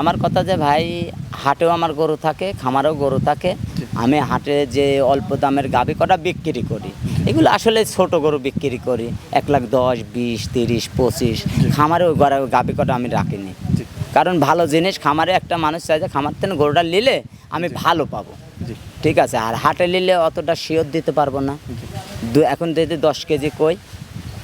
আমার কথা যে ভাই হাটেও আমার গরু থাকে খামারেও গরু থাকে। আমি হাটে যে অল্প দামের গাভি কটা বিক্রি করি। এগুলো আসলে ছোট গরু বিক্রি করি। এক লাখ দশ বিশ তিরিশ পঁচিশ। খামারে ওই গাভি কটা আমি রাখিনি। কারণ ভালো জিনিস খামারে একটা মানুষ চাই যে খামার থেকে গরুটা নিলে আমি ভালো পাবো। ঠিক আছে? আর হাটে নিলে অতটা শিওর দিতে পারব না। দু এখন যদি দশ কেজি কই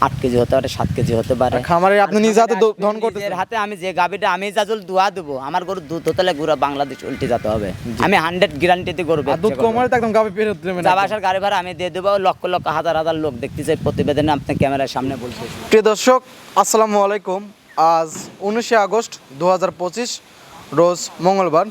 আট কেজি হতে পারে সাত কেজি হতে পারে। খামারে আপনি নিজে হাতে করতেছেন। নিজের হাতে আমি যে গাবিটা আমি জাজুল দুয়া দেবো। আমার গরু দুধ হতে গুড়া বাংলাদেশ উল্টে যেতে হবে। আমি হান্ড্রেড গ্যারান্টিতে গরু দুধ ব্যবসা কম তো একদম ফেরত দেবেন যাবা আসার গাড়ি ভাড়া আমি দিয়ে দেবো। লক্ষ লক্ষ হাজার হাজার লোক দেখতে চাই প্রতিবেদনে আপনি ক্যামেরার সামনে বলতে প্রিয় দর্শক আসসালামু আলাইকুম। আজ উনিশে আগস্ট দু হাজার পঁচিশ রোজ মঙ্গলবার।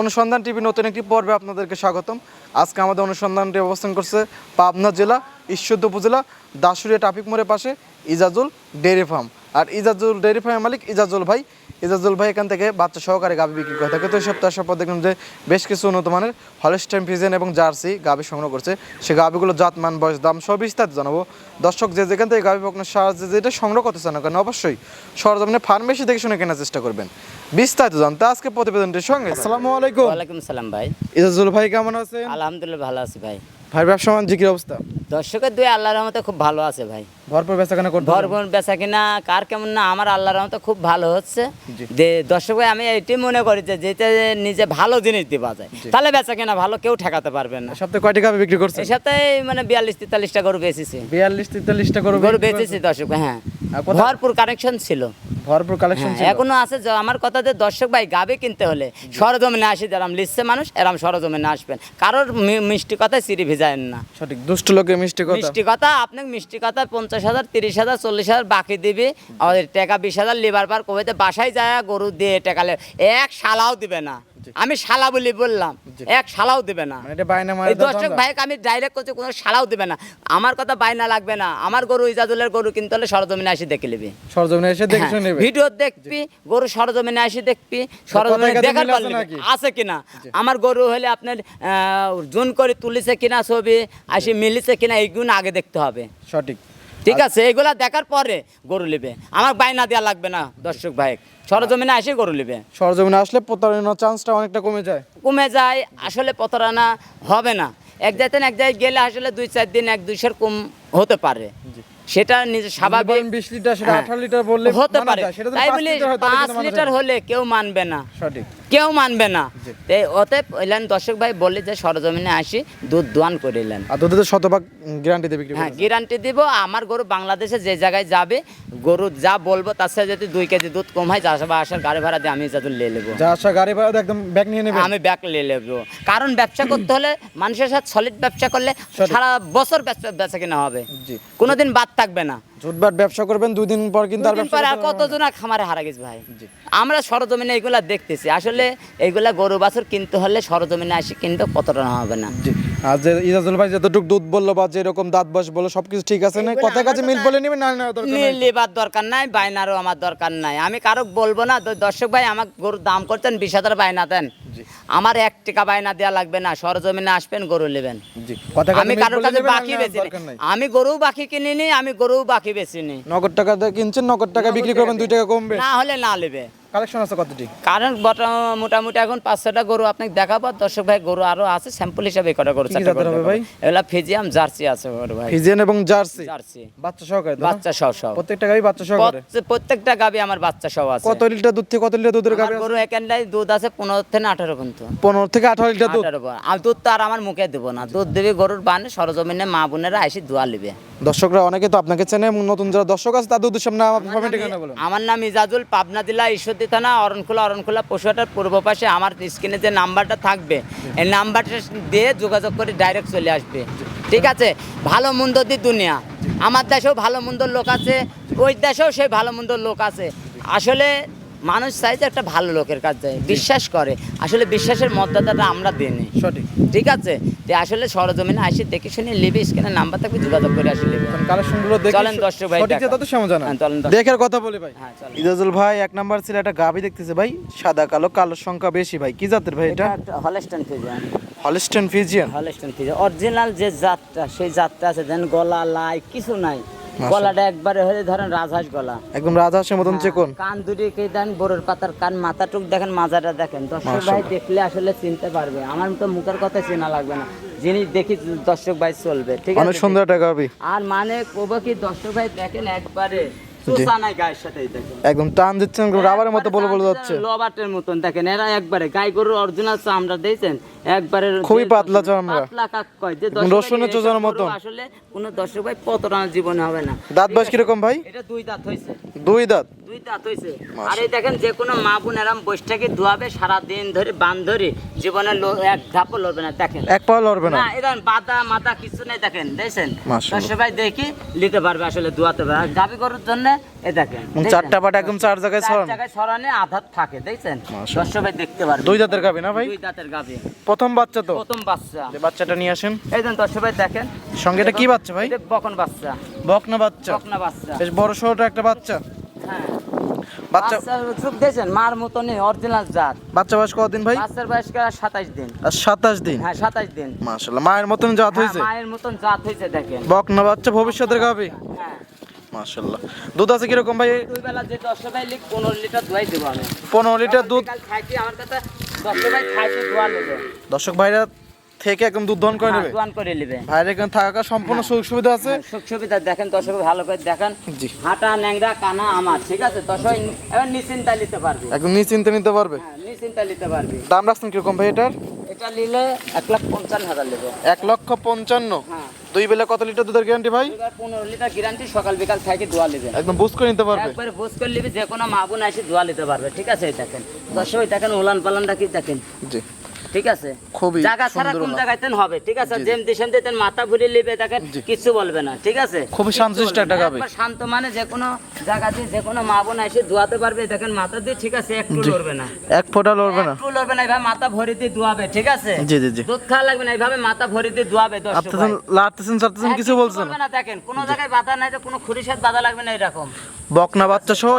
অনুসন্ধান টিভি নতুন একটি পর্বে আপনাদেরকে স্বাগতম। আজকে আমাদের অনুসন্ধানটি অবস্থান করছে পাবনা জেলা ঈশ্বরদ উপজেলা দাসুরিয়া ট্রাফিক মোড়ের পাশে ইজাজুল ডেয়ারি ফার্ম। আর ইজাজুল ডেয়ারি ফার্মের মালিক ইজাজুল ভাই। ইজাজুল ভাই এখান থেকে বাচ্চা সহকারে গাভি বিক্রি করে থাকে। তো এই সপ্তাহ আসার পর দেখলাম যে বেশ কিছু উন্নত মানের হলস্টাইন ফিজেন এবং জার্সি গাভি সংগ্রহ করছে। সে গাভিগুলো জাত মান বয়স দাম সব বিস্তারিত জানাব। দর্শক যে যেখান থেকে গাভি পক্ষের সাহায্যে যেটা সংগ্রহ করতে চান কেন অবশ্যই সরজমিনে ফার্মেসি দেখে শুনে কেনার চেষ্টা করবেন। বিস্তারিত জানতে আজকে প্রতিবেদনটির সঙ্গে আসসালামু আলাইকুম ওয়ালাইকুম সালাম ভাই। ইজাজুল ভাই কেমন আছেন? আলহামদুলিল্লাহ ভালো আছি ভাই। ভাই ব্যবসা বাণিজ্য কি অবস্থা? দর্শকের দুই আল্লাহর রহমতে খুব ভালো আছে ভাই। ভরপুর বেচাকেনা করতে ভরপুর বেচা কিনা কার কেমন না আমার আল্লাহর রহমতে খুব ভালো হচ্ছে। যে দর্শক ভাই আমি এটি মনে করি যে যেটা নিজে ভালো জিনিস দিবা যায় তাহলে বেচা কিনা ভালো কেউ ঠেকাতে পারবে না। সপ্তাহে কয়টি গাভি বিক্রি করছেন? এই সপ্তাহে মানে বিয়াল্লিশ তেতাল্লিশটা গরু বেচেছি। বিয়াল্লিশ তেতাল্লিশটা করে গরু বেচেছি দর্শক হ্যাঁ। ভরপুর কানেকশন ছিল। ভরপুর কালেকশন হ্যাঁ, এখনও আছে আমার কথা যে দর্শক ভাই গাবে কিনতে হলে সরজমিনে আসি যারাম লিখছে মানুষ এরাম সরজমিনে আসবেন। কারোর মিষ্টি কথায় সিঁড়ি ভিজায়েন না। সঠিক দুষ্ট লোকে মিষ্টি কথা। মিষ্টি কথা আপনাকে মিষ্টি কথা পঞ্চাশ হাজার তিরিশ হাজার চল্লিশ হাজার বাকি দিবে। আমাদের টাকা বিশ হাজার লিভার পার কবেতে বাসায় যায় গরু দিয়ে টেকালে। এক শালাও দিবে না। আমি শালা বলি বললাম এক শালাও দিবে না। মানে মারা এই দর্শক ভাইকে আমি ডাইরেক্ট করছি কোনো শালাও দিবে না। আমার কথা বাইনা লাগবে না। আমার গরু ইজাজুলের গরু কিনতে হলে সরজমিনে আসি দেখে নিবি। সরজমিনে এসে দেখে শুনে নেবে। ভিডিও দেখবি গরু সরজমিনে আসি দেখবি সরজমিনে দেখার পর? আছে কিনা? আমার গরু হলে আপনার জুন করে তুলিছে কিনা ছবি আসি মিলিছে কিনা এইগুলো আগে দেখতে হবে। সঠিক। ঠিক আছে এগুলা দেখার পরে গরু নেবে আমার বাইনা দেওয়া লাগবে না দর্শক ভাই। সরজমিনে আসে গরু নেবে সরজমিনে আসলে প্রতারণার চান্সটা অনেকটা কমে যায়। কমে যায় আসলে প্রতারণা হবে না। এক জায়গায় এক জায়গায় গেলে আসলে দুই চার দিন এক দুইশের কম হতে পারে। সেটা নিজে স্বাভাবিক বলেন 20 লিটার, সেটা হ্যাঁ, 18 লিটার বললে হতে পারে। তাই বলি লিটার হলে কেউ মানবে না। সঠিক। কেউ মানবে না। অতএব এলেন দর্শক ভাই বলে যে সরজমিনে আসি দুধ দোয়ান করিলেন আর দুধে তো শতভাগ গ্যারান্টিতে বিক্রি হ্যাঁ গ্যারান্টি দিব। আমার গরু বাংলাদেশে যে জায়গায় যাবে গরু যা বলব তার সাথে যদি দুই কেজি দুধ কম হয় যা আসার গাড়ি ভাড়া দিয়ে আমি যাতে নিয়ে নেব। যা আসা গাড়ি ভাড়া একদম ব্যাগ নিয়ে নেবে আমি ব্যাক নিয়ে নেব। কারণ ব্যবসা করতে হলে মানুষের সাথে সলিড ব্যবসা করলে সারা বছর ব্যবসা বেচা কিনা হবে। জি। কোনোদিন বাদ থাকবে না। ঝুটবাট ব্যবসা করবেন দুই দিন পর কিন্তু আর ব্যবসা আর। কতজন খামারে হারা গেছে ভাই? আমরা সরজমিনে দেখতেছি। আসলে গরু বাছুর কিনতে হলে সরজমিনে আসি কিনতে কতটা না হবে না। আর যে ইজাজুল ভাই যতটুকু দুধ বলল বা যেরকম দাঁত বয়স বলল সবকিছু ঠিক আছে না কথার কাছে মিল বলে নেবেন না না দরকার নাই। নিলিবার দরকার নাই বাইনারও আমার দরকার নাই। আমি কারও বলব না দর্শক ভাই আমার গরুর দাম করতেন বিশ হাজার বাইনা দেন। আমার এক টাকা বায়না দেওয়া লাগবে না সরজমিনে আসবেন গরু নেবেন। আমি কারোর কাছে বাকি বেশি আমি গরু বাকি কিনিনি আমি গরু বাকি বেশি নি। নগদ টাকা কিনছেন নগদ টাকা বিক্রি করবেন দুই টাকা কমবে। না হলে না নেবে। কালেকশন আছে কতটি? কারণ বটা- মোটামুটি এখন পাঁচ ছটা গরু আপনাকে দেখাবো দর্শক ভাই গরু আরও আছে স্যাম্পল হিসাবে কটা গরু চারটা গরু ভাই? এগুলা ফিজিয়াম জার্সি আছে গরু ভাই। ফিজিয়ান এবং জার্সি? জার্সি। বাচ্চা তো বাচ্চা সহ সব প্রত্যেকটা গাড়ি বাচ্চা প্রত্যে- প্রত্যেকটা গাবি আমার বাচ্চা সহ আছে। কত লিটার দুধ থেকে কত লিটার দুধের গাভি গরু এখানটায় দুধ আছে পনেরো থেকে আঠারো কিন্তু পনেরো থেকে আঠারো লিটার দুধ? আর দুধ তো আর আমার মুখে দেবো না। দুধ দেবে গরুর বানে সরজমিনে মা বোনেরা এসে দোয়া নেবে দর্শকরা অনেকে তো আপনাকে চেনে এবং নতুন যারা দর্শক আছে তাদের উদ্দেশ্যে না ফর্মে ঠিকানা বলুন? আমার নাম ইজাজুল পাবনা জেলা ঈশ্বরদী থানা অরণখোলা অরণখোলা পশুহাটার পূর্ব পাশে আমার স্ক্রিনে যে নাম্বারটা থাকবে এই নাম্বারটা দিয়ে যোগাযোগ করে ডাইরেক্ট চলে আসবে। ঠিক আছে? ভালো মন্দ দি দুনিয়া। আমার দেশেও ভালো মন্দ লোক আছে ওই দেশেও সেই ভালো মন্দ লোক আছে। আসলে মানুষ চাই যে একটা ভালো লোকের কাছে যায় বিশ্বাস করে। আসলে বিশ্বাসের মর্যাদাটা আমরা দিই নি। সঠিক। ঠিক আছে? যে আসলে সরজমিনে আসি দেখে শুনে লিবি স্ক্রিনে নাম্বার থাকবে যোগাযোগ করে আসি লিবি। কালেকশনগুলো দেখে চলেন দর্শক ভাই সঠিক। তত সময় জানা হ্যাঁ, চলেন দেখার কথা বলি ভাই। হ্যাঁ, চলেন। ইজাজুল ভাই এক নাম্বার ছিল একটা গাবি দেখতেছে ভাই সাদা কালো কালো সংখ্যা বেশি ভাই। কি জাতের ভাই এটা? Holstein Friesian Holstein Friesian Holstein Friesian original যে জাতটা সেই জাতটা আছে দেন গলা লাই কিছু নাই। গলাটা একবারে হয়ে ধরেন রাজহাঁস গলা। একদম রাজহাঁসের মতন চেকন। কান দুটি কে দেন বড়োর পাতার কান মাথাটুক দেখেন মাজাটা দেখেন। দর্শক ভাই দেখলে আসলে চিনতে পারবে। আমার তো মুখের কথা চেনা লাগবে না। জিনিস দেখি দর্শক ভাই চলবে ঠিক অনেক আছে? সুন্দর টাকা আর মানে কবে কি দর্শক ভাই দেখেন একবারে চোষা নাই গায়ের সাথেই দেখেন। একদম টান দিচ্ছেন রাবারের মতো বলে বলে যাচ্ছে লবাটের মতন দেখেন এরা একবারে গাই গরুর অরিজিনাল চামড়া দিয়েছেন একবারে খুবই পাতলা দর্শক- চামড়া। পাতলা কাক কয় যে রসুনের মতন। আসলে কোনো দর্শক ভাই পতরানোর জীবনে হবে না। দাঁত বাস কীরকম ভাই? এটা দুই দাঁত হয়েছে। দুই দাঁত। দুই দাঁত হয়েছে আর এই দেখেন যে কোনো মা বোন এরম বসটাকে ধোয়াবে সারা দিন ধরে বান ধরে জীবনে এক ধাপও লড়বে না দেখেন। এক পা লড়বে না। এটা বাদা কিছু নেই দেখেন দেখছেন? ভাই দেখি নিতে পারবে আসলে ধোয়াতে পারবে। আর গাবি গরুর জন্য এ দেখেন চারটা পাটা একদম চার জায়গায় চার জায়গায় ছড়ানে আধার থাকে দেখছেন? দর্শক ভাই দেখতে পারবে। দুই দাঁতের গাবি না ভাই? দুই দাঁতের গাবি। প্রথম বাচ্চা তো। প্রথম বাচ্চা। বাচ্চাটা নিয়ে আসেন। এই দেন দর্শক ভাই দেখেন। সঙ্গে এটা কি বাচ্চা ভাই? বকন বাচ্চা। বকনা বাচ্চা। বকনা বাচ্চা। বেশ বড় সড়ো একটা বাচ্চা। বাচ্চা বাচ্চার চোখ দেখছেন মার মতনই অরিজিনাল জাত। বাচ্চা বয়স কতদিন ভাই? বাচ্চার বয়স সাতাইশ দিন। সাতাশ দিন? হ্যাঁ সাতাইশ দিন। মাশাল্লাহ মায়ের মতন জাত হ্যাঁ, হয়েছে? মায়ের মতন জাত হয়েছে দেখেন। বকনা বাচ্চা ভবিষ্যতের গাবি? হ্যাঁ। দুধ আছে কীরকম ভাই? দুই বেলা যে ভাই লিটার দেবো আমি। লিটার দুধ কাল খাইছি আমার কাছে দশ ভাই খাইছি ধোয়া নেবে দর্শক ভাইরা থেকে একদম দুধ দহন করে হ্যাঁ, নেবে? দোয়ান করে নেবে। ভাইরা এখানে থাকা সম্পূর্ণ সুযোগ সুবিধা আছে? সুখ সুবিধা দেখেন দর্শক ভালো করে দেখেন। জি। হাঁটা ন্যাংরা কানা আমার ঠিক আছে? দর্শক এবার নিশ্চিন্তা নিতে পারবে। একদম নিশ্চিন্তে নিতে পারবে? হ্যাঁ নিশ্চিন্তা নিতে পারবে। দাম রাখছেন কীরকম ভাই এটার? এটা নিলে এক লাখ পঞ্চান্ন হাজার নেবে। এক লক্ষ পঞ্চান্ন। হ্যাঁ। দুই বেলা কত লিটার দুধের গ্যারান্টি ভাই? পনেরো লিটার গ্যারান্টি সকাল বিকাল থেকে ধোয়া নেবে। একদম বুঝ করে নিতে পারবে। একবারে বোঝ করে নিবি যে কোনো মা বোন এসে ধোয়া নিতে পারবে ঠিক আছে? দেখেন। দর্শক দেখেন উলান পালানটা কি দেখেন? জি। ঠিক আছে? খুবই জায়গা ছাড়া কোন হবে ঠিক আছে? মাথা ঘুরে নিবে দেখেন কিছু বলবে না ঠিক আছে? খুবই শান্তশিষ্ট একটা। একবার শান্ত মানে যে কোনো জায়গাতে যে কোনো মা বোন এসে পারবে দেখেন মাথা দিয়ে ঠিক আছে একটু লড়বে না। এক ফোঁটা লড়বে না। একটু লড়বে না এইভাবে মাথা ভরে দিয়ে ঠিক আছে? জি জি জি। দুধ খাওয়া লাগবে না এইভাবে মাথা ভরে দিয়ে দর্শক আপনি লাড়তেছেন কিছু বলছেন না। দেখেন কোনো জায়গায় বাধা নাই তো কোনো খুরির সাথে বাধা লাগবে না এরকম। বকনা বাচ্চা সহ।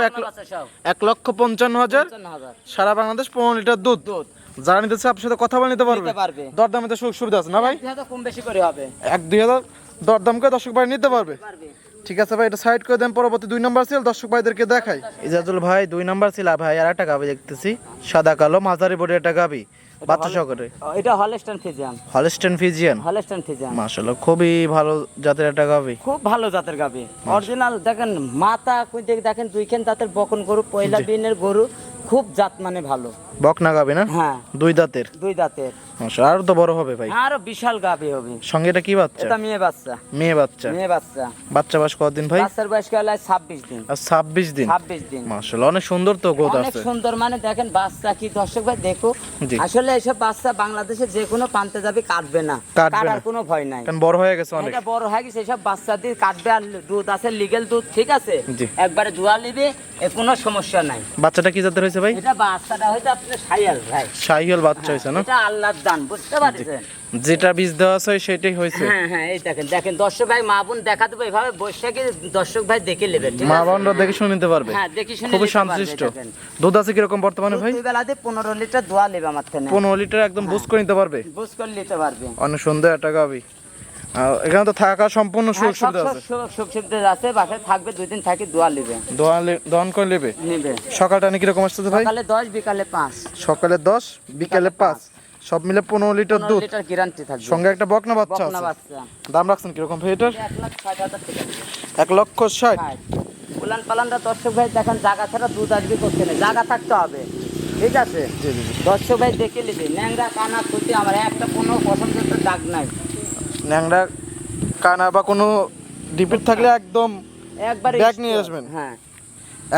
এক লক্ষ পঞ্চান্ন হাজার পঞ্চান্ন হাজার। সারা বাংলাদেশ পনেরো লিটার দুধ। দুধ। যারা নিতে চায় আপনার সাথে কথা বলে নিতে পারবে। পারবে। দরদামে তো সুযোগ সুবিধা আছে না ভাই? কম বেশি করে হবে। এক দুই হাজার দরদাম করে দর্শক ভাই নিতে পারবে। পারবে। ঠিক আছে ভাই এটা সাইড করে দেন পরবর্তী দুই নাম্বার ছিল দর্শক ভাইদেরকে দেখাই। ইজাজুল ভাই দুই নাম্বার ছিল ভাই আর একটা গাবি দেখতেছি। সাদা কালো মাঝারি বোর্ডের একটা গাবি বাচ্চা সহকারে। এটা Holstein Friesian Holstein Friesian Holstein Friesian মাশাআল্লাহ খুবই ভালো জাতের একটা গাবি। খুব ভালো জাতের গাবি। অরিজিনাল দেখেন মাথা কই দেখ- দেখেন দুইখান জাতের বকন গরু পয়লা দিনের গরু। খুব জাত মানে ভালো। বকনা গাবে না? হ্যাঁ। দুই দাঁতের? দুই দাঁতের। মাশাআল্লাহ। আরও তো বড় হবে ভাই। আরও বিশাল গাবি হবে। সঙ্গে এটা কি বাচ্চা? এটা মেয়ে বাচ্চা। মেয়ে বাচ্চা। মেয়ে বাচ্চা। বাচ্চা বাস কতদিন ভাই? বাচ্চার বয়স গেল ছাব্বিশ দিন। আর ছাব্বিশ দিন? ছাব্বিশ দিন। মাশাআল্লাহ অনেক সুন্দর তো গোদ অনেক সুন্দর। মানে দেখেন বাচ্চা কি দর্শক ভাই দেখো আসলে এসব বাচ্চা বাংলাদেশে যে কোনো পান্তে যাবে কাটবে না। কাটার। কোনো ভয় নাই। কারণ বড় হয়ে গেছে অনেক। এটা বড় হয়ে গেছে এসব বাচ্চা দিয়ে কাটবে আর দুধ আছে লিগেল দুধ ঠিক আছে? একবারে ধোয়া নিবে এ কোনো সমস্যা নাই। বাচ্চাটা কি জাতের হয়েছে ভাই? এটা বাচ্চাটা হয়তো আপনার সাইয়াল ভাই। শাহিওল বাচ্চা হয়েছে না? এটা আল্লাহর দান বুঝতে পারছেন? যেটা বীজ দেওয়া আছে সেটাই হয়েছে। হ্যাঁ হ্যাঁ এই দেখেন দেখেন দর্শক ভাই মা বোন দেখা দেবো এভাবে বৈশাখে দর্শক ভাই দেখে নেবে মা বোনরা দেখে শুনে নিতে পারবে। হ্যাঁ দেখি শুনে খুবই শান্তশিষ্ট দুধ আছে কীরকম বর্তমানে ভাই? দুই বেলাতে পনেরো লিটার দোয়া নেবে আমার থেকে। পনেরো লিটার একদম বুঝ করে নিতে পারবে? বুঝ করে নিতে পারবে। অনেক সুন্দর একটা গাবি। এখানে তো থাকা সম্পূর্ণ সুযোগ হ্যাঁ, সুবিধা আছে। সুযোগ সুবিধা আছে বাসায় থাকবে দুই দিন থাকি দোয়া নেবে। দহন করে নেবে? নেবে। সকালটা নাকি কীরকম আসছে ভাই? সকালে দশ বিকালে পাঁচ। সকালে দশ বিকালে পাঁচ। সব মিলে পনেরো লিটার দুধ। লিটার গ্যারান্টি থাকবে। সঙ্গে একটা বকনা বাচ্চা আছে। দাম রাখছেন কীরকম ভাই এটার? এক লক্ষ ষাট। ষাট। উলান পালানটা দর্শক ভাই দেখেন জায়গা ছাড়া দুধ আসবে করতে নেই জায়গা থাকতে হবে। ঠিক আছে? দর্শক ভাই দেখে নিবি ন্যাংরা কানা খুঁটি আমার একটা কোনো পছন্দের তো দাগ নাই। ন্যাংরা কানা বা কোনো ডিপিট থাকলে একদম একবারে ব্যাগ নিয়ে আসবেন। হ্যাঁ।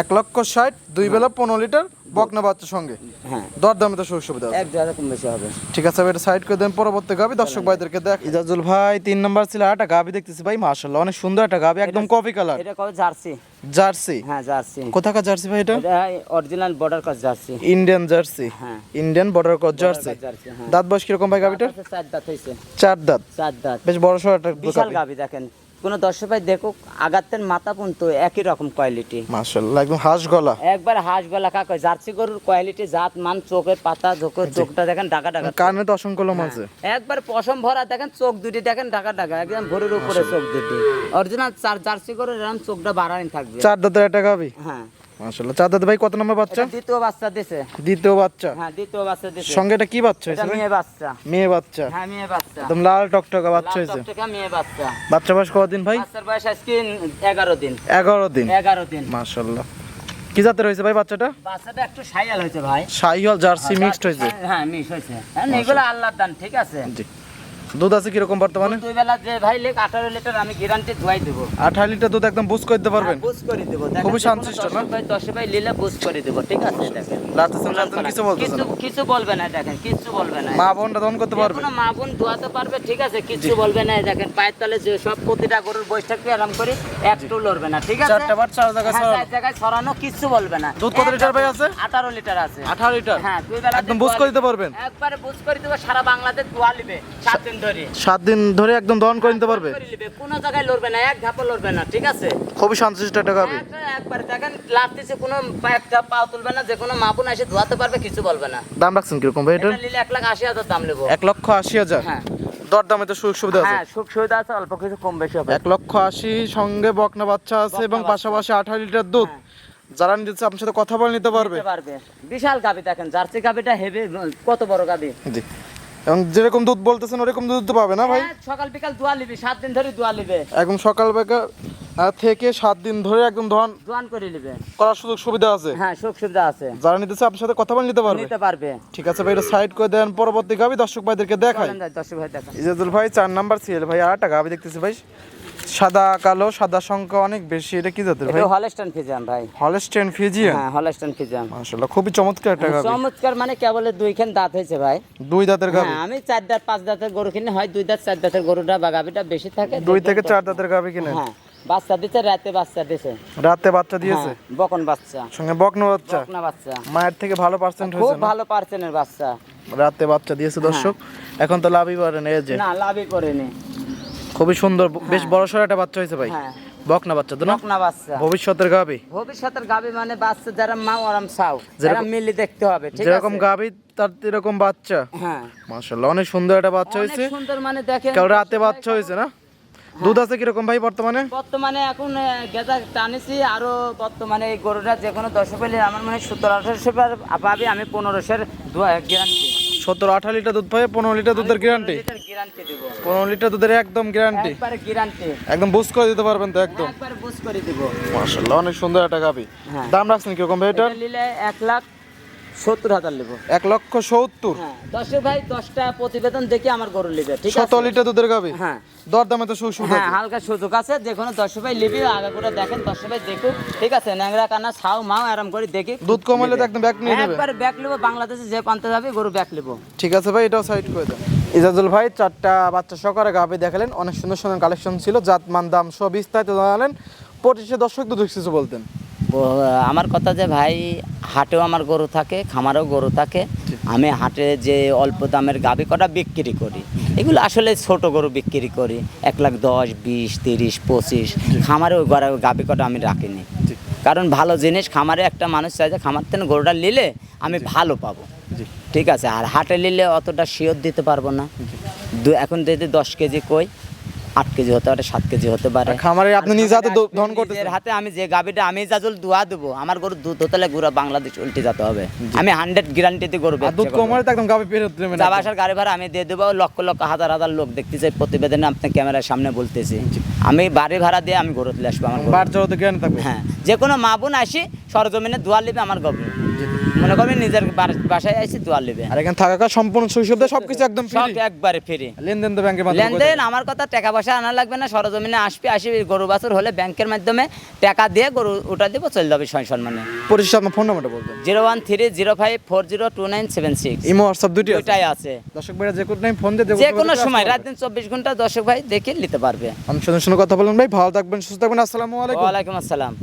এক লক্ষ ষাট দুই বেলা পনেরো লিটার বকনা বাচ্চার সঙ্গে? হ্যাঁ। দর তো সুযোগ সুবিধা এক দু হাজার কম বেশি হবে। ঠিক আছে এটা সাইড করে দেন। পরবর্তী গাবি দর্শক ভাইদেরকে দেখ। ইজাজুল ভাই তিন নাম্বার ছিল একটা গাবি দেখতেছি ভাই মাশাআল্লাহ অনেক সুন্দর একটা গাবি একদম কফি কালার এটা কবে? জার্সি। জার্সি? হ্যাঁ জার্সি। কোথাকার জার্সি ভাই এটা? এটা অরিজিনাল বর্ডার কাজ জার্সি। Indian Jersey. হ্যাঁ। Indian border cross Jersey. Jersey হ্যাঁ। দাঁত বয়স কীরকম ভাই গাবিটার? চার দাঁত হয়েছে। চার দাঁত। চার দাঁত। বেশ বড় সড় একটা বিশাল গাবি। গাবি দেখেন। কোনো দর্শক ভাই দেখুক আগাতের মাথা পর্যন্ত একই রকম কোয়ালিটি মাশাআল্লাহ একদম হাঁস গলা। একবার হাঁস গলা কাকা জার্সি গরুর কোয়ালিটি জাত মান চোখের পাতা চোখের চোখটা দেখেন ডাকা ডাকা কানে তো অসংখ্য আছে। একবার পশম ভরা দেখেন চোখ দুটি দেখেন ঢাকা ঢাকা একদম ভোরের উপরে চোখ দুটি। অরিজিনাল চার জার্সি গরুর এরকম চোখটা বাড়ানি থাকবে। চার দাঁতের একটা গাবি হ্যাঁ। মাশাল্লাহ চার ভাই কত নম্বর বাচ্চা? দ্বিতীয় বাচ্চা দিছে। দ্বিতীয় বাচ্চা? হ্যাঁ দ্বিতীয় বাচ্চা দিছে। সঙ্গে এটা কি বাচ্চা এটা মেয়ে বাচ্চা। মেয়ে বাচ্চা। হ্যাঁ মেয়ে বাচ্চা। একদম লাল টকটকা বাচ্চা হয়েছে। টকটকা মেয়ে বাচ্চা। বাচ্চা বয়স কদিন ভাই? বাচ্চার বয়স আজকে এগারো দিন। এগারো দিন। এগারো দিন। মাশাল্লাহ কি জাতের হয়েছে ভাই বাচ্চাটা? বাচ্চাটা একটু সাইয়াল হয়েছে ভাই। শাহিওয়াল জার্সি মিক্সড হয়েছে। হ্যাঁ মিক্স হয়েছে। হ্যাঁ এগুলো আল্লাহর দান ঠিক আছে? জি। দুধ আছে কীরকম বর্তমানে? দুই বেলা যে ভাই লেখ আঠারো লিটার আমি গ্যারান্টি ধোয়াই দেবো। আঠারো লিটার দুধ একদম বুঝ করতে পারবেন? বুঝ করে দেবো। দেখেন, খুবই শান্তশিষ্ট না? ভাই বুঝ করে দেবো ঠিক আছে? দেখেন। লাতেছেন লাতেছেন কিছু বলতেছেন কিছু কিছু বলবে না দেখেন কিছু বলবে না। মা বোনটা দমন করতে পারবে? কোনো মা বোন ধোয়াতে পারবে ঠিক আছে? কিছু বলবে না দেখেন পায়ের তলে যে সব প্রতিটা গরুর বয়স থাকবে আরাম করে একটু লড়বে না ঠিক আছে? চারটা বাচ্চা চার জায়গায় ছড়ানো। চার জায়গায় ছড়ানো কিচ্ছু বলবে না। দুধ কত লিটার ভাই আছে? আঠারো লিটার আছে। আঠারো লিটার? হ্যাঁ দুই বেলা একদম বুঝ করে দিতে পারবেন। একবারে বুঝ করে দেবো সারা বাংলাদেশ দোয়া সাত ধরে সাত দিন ধরে একদম দহন করে নিতে পারবে? কোনো জায়গায় লড়বে না এক ধাপও লড়বে না ঠিক আছে? খুবই শান্তশিষ্ট একটা গাবি একটা একবার দেখেন লাগতেছে কোনো একটা পাও তুলবে না যে কোনো মা বোন এসে ধোয়াতে পারবে কিছু বলবে না। দাম রাখছেন কীরকম ভাই এটা? নিলে এক লাখ আশি হাজার দাম নেব। এক লক্ষ আশি হাজার? হ্যাঁ। দর দামে তো সুযোগ সুবিধা আছে। হ্যাঁ সুখ সুবিধা আছে অল্প কিছু কম বেশি হবে। এক লক্ষ আশি সঙ্গে বকনা বাচ্চা আছে এবং পাশাপাশি আঠারো লিটার দুধ। যারা নিতে আপনার সাথে কথা বলে নিতে পারবে নিতে পারবে। বিশাল গাবি দেখেন জার্সি গাবিটা হেভি কত বড় গাবি জি। এবং যেরকম দুধ বলতেছেন ওরকম দুধ তো পাবে না ভাই? হ্যাঁ, সকাল বিকাল দোয়া নিবি সাত দিন ধরে দোয়া নিবে। একদম সকাল বিকাল থেকে সাত দিন ধরে একদম করে করার সুযোগ সুবিধা আছে? হ্যাঁ সুযোগ সুবিধা আছে। যারা নিতেছে আপনার সাথে কথা বলে নিতে পারবে? নিতে পারবে। ঠিক আছে ভাই এটা সাইড করে দেন পরবর্তী গাবি দর্শক ভাইদেরকে দেখাই। দর্শক ভাই দেখাই ভাই চার নাম্বার সিএল ভাই আর একটা গাবি দেখতেছি ভাই। সাদা কালো সাদা সংখ্যা অনেক বেশি। এটা কি জাতের ভাই? এটা হলস্টাইন ফিজাম ভাই। হলস্টেন ফিজিয়ান হ্যাঁ হলস্টাইন ফিজাম মাশাআল্লাহ খুবই চমৎকার একটা গাবি চমৎকার মানে কেবল দুইখান দাঁত হয়েছে ভাই। দুই দাঁতের গাবি হ্যাঁ আমি চার দাঁত পাঁচ দাঁতের গরু কিনে হয় দুই দাঁত চার দাঁতের গরুটা বা গাবিটা বেশি থাকে দুই থেকে চার দাঁতের গাবি কিনে হ্যাঁ বাচ্চা দিচ্ছে রাতে বাচ্চা দিছে। রাতে বাচ্চা দিয়েছে? হ্যাঁ, বকন বাচ্চা। সঙ্গে বকনো বাচ্চা? বকনা বাচ্চা। মায়ের থেকে ভালো পার্সেন্ট খুব হয়েছে না? ভালো পার্সেন্টের বাচ্চা। রাতে বাচ্চা দিয়েছে দর্শক। এখন তো লাভই পারেন এই যে। না লাভই করেনি। খুবই সুন্দর বেশ বড় সড় একটা বাচ্চা হয়েছে ভাই। হ্যাঁ। বকনা বাচ্চা তো না? বকনা বাচ্চা। ভবিষ্যতের গাবি? ভবিষ্যতের গাবি মানে বাচ্চা যারা মা ওরাম চাও যারা যেরকম- মিলি দেখতে হবে ঠিক যেরকম আছে? গাবি তার এরকম বাচ্চা। হ্যাঁ। মাশাআল্লাহ অনেক সুন্দর একটা বাচ্চা হয়েছে। অনেক সুন্দর মানে দেখেন। কেউ রাতে বাচ্চা হয়েছে না? দুধ আছে কীরকম ভাই বর্তমানে? বর্তমানে এখন গেদা টানেছি আরও বর্তমানে এই গরুটা যে কোনো দশ পেলে আমার মানে সতেরো আঠারোশো পাবে আমি পনেরোশোর গ্যারান্টি। সত্তর আঠারো লিটার দুধ পাবে পনেরো লিটার দুধের গ্যারান্টি পনেরো লিটার দুধের একদম গ্যারান্টি একদম বুস করে দিতে পারবেন তো একদম। মাশাআল্লাহ অনেক সুন্দর একটা গাবি হ্যাঁ। দাম রাখছেন কীরকম ভাই এটা এক লাখ সত্তর হাজার নেব এক লক্ষ সত্তর। হ্যাঁ। দশে ভাই দশটা প্রতিবেদন দেখে আমার গরু নেবে ঠিক আছে? লিটার দুধের গাবি? হ্যাঁ। দর দামে তো সুযোগ। হ্যাঁ হালকা সুযোগ আছে। যে কোনো দশ ভাই লিবি আগে করে দেখেন দশ ভাই দেখুক ঠিক আছে? ন্যাংরা ছাও মাও আরাম করে দেখি। দুধ কম হলে তো একদম ব্যাক নিয়ে নেবে। একবার ব্যাক নেব বাংলাদেশে যে পান্তে যাবে গরু ব্যাক নেব ঠিক আছে ভাই এটাও সাইড করে দেন। ইজাজুল ভাই চারটা বাচ্চা সকারে গাবি দেখালেন। অনেক সুন্দর সুন্দর কালেকশন ছিল জাত মান দাম সব বিস্তারিত জানালেন। পঁচিশে দর্শক তো কিছু বলতেন। আমার কথা যে ভাই হাটেও আমার গরু থাকে খামারেও গরু থাকে। আমি হাটে যে অল্প দামের গাবি কটা বিক্রি করি। এগুলো আসলে ছোট গরু বিক্রি করি। এক লাখ দশ বিশ তিরিশ পঁচিশ। খামারে ওই গড়া গাবি কটা আমি রাখিনি। কারণ ভালো জিনিস খামারে একটা মানুষ চাই যে খামার থেকে গরুটা নিলে আমি ভালো পাবো। ঠিক আছে? আর হাটে নিলে অতটা শিওর দিতে পারব না। দু- এখন যদি দশ কেজি কই আট কেজি হতে পারে সাত কেজি হতে পারে। খামারে আপনি নিজে হাতে দহন নিজের হাতে আমি যে গাবিটা আমি যাজল দুয়া দেবো। আমার গরু দুধ হতে গুড়া বাংলাদেশ উল্টে যেতে হবে। আমি হান্ড্রেড গ্যারান্টিতে গরু দুধ কম হলে তো একদম গাবি পেরে দেবেন যাবা আসার গাড়ি ভাড়া আমি দিয়ে দেবো লক্ষ লক্ষ হাজার হাজার লোক দেখতে চাই প্রতিবেদনে আপনি ক্যামেরার সামনে বলতেছি। আমি বাড়ি ভাড়া দিয়ে আমি গরু তুলে আসব আমার থাকবে। হ্যাঁ যে কোনো মা বোন আসি সরজমিনে দোয়া লিবে আমার গরু মনে করবেন নিজের বাসায় আসি দোয়া লিবে। আর এখানে থাকা খাওয়া সম্পূর্ণ শৈশব সবকিছু একদম সব একবারে ফ্রি লেনদেন তো ব্যাংকের মাধ্যমে লেনদেন আমার কথা টাকা পয়সা আনা লাগবে না সরজমিনে আসবি আসি গরু বাছুর হলে ব্যাংকের মাধ্যমে টাকা দিয়ে গরু ওটা দিব চলে যাবে সয় সম্মানে। আপনার ফোন নাম্বারটা বলবেন zero one three zero five four zero two nine seven six. Imo WhatsApp দুটি আছে। দর্শক ভাইরা যে কোনো টাইম ফোন দিয়ে যে কোনো সময় রাত দিন চব্বিশ ঘণ্টা দর্শক ভাই দেখে নিতে পারবে। আমি সুন্দর সুন্দর কথা বলুন ভাই ভালো থাকবেন সুস্থ থাকবেন আসসালামু আলাইকুম। ওয়ালাইকুম আসসালাম।